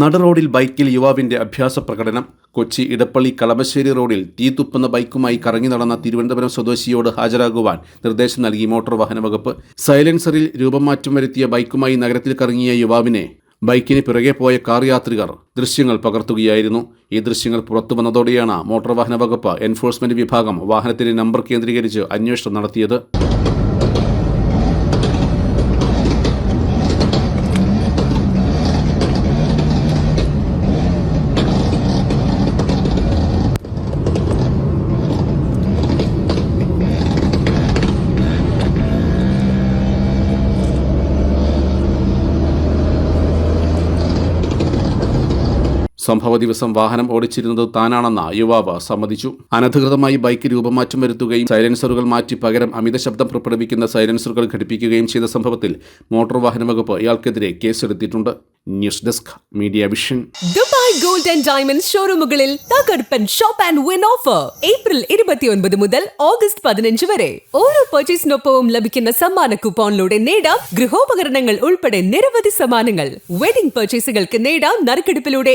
നട റോഡിൽ ബൈക്കിൽ യുവാവിന്റെ അഭ്യാസ പ്രകടനം. കൊച്ചി ഇടപ്പള്ളി കളമശ്ശേരി റോഡിൽ തീ തുപ്പുന്ന ബൈക്കുമായി കറങ്ങി നടന്ന തിരുവനന്തപുരം സ്വദേശിയോട് ഹാജരാകുവാൻ നിർദ്ദേശം നൽകി മോട്ടോർ വാഹന വകുപ്പ്. സൈലൻസറിൽ രൂപമാറ്റം വരുത്തിയ ബൈക്കുമായി നഗരത്തിൽ കറങ്ങിയ യുവാവിനെ ബൈക്കിന് പിറകെ പോയ കാർ യാത്രികർ ദൃശ്യങ്ങൾ പകർത്തുകയായിരുന്നു. ഈ ദൃശ്യങ്ങൾ പുറത്തു വന്നതോടെയാണ് മോട്ടോർ വാഹന വകുപ്പ് എൻഫോഴ്സ്മെന്റ് വിഭാഗം വാഹനത്തിന്റെ നമ്പർ കേന്ദ്രീകരിച്ച് അന്വേഷണം നടത്തിയത്. സംഭവ ദിവസം വാഹനം ഓടിച്ചിരുന്നത് താനാണെന്ന യുവാവ് സമ്മതിച്ചു. അനധികൃതമായി ബൈക്ക് രൂപമാറ്റം വരുത്തുകയും സൈലൻസറുകൾ മാറ്റി പകരം അമിത ശബ്ദം പുറപ്പെടുവിക്കുന്ന സൈലൻസറുകൾ ഘടിപ്പിക്കുകയും ചെയ്ത സംഭവത്തിൽ മോട്ടോർ വാഹന വകുപ്പ് ഇയാൾക്കെതിരെ കേസെടുത്തിട്ടുണ്ട്. News desk media vision. Dubai gold and diamond ഷോറൂമുകളിൽ തകർപ്പൻ shop and win offer. April ഇരുപത്തിയൊൻപത് മുതൽ ഓഗസ്റ്റ് പതിനഞ്ച് വരെ. ഓരോ പർച്ചേസിനൊപ്പവും ലഭിക്കുന്ന സമ്മാന കൂപ്പോണിലൂടെ നേടാം ഗൃഹോപകരണങ്ങൾ ഉൾപ്പെടെ നിരവധി സമ്മാനങ്ങൾ. വെഡിംഗ് പർച്ചേസുകൾക്ക് നേടാം നറുക്കെടുപ്പിലൂടെ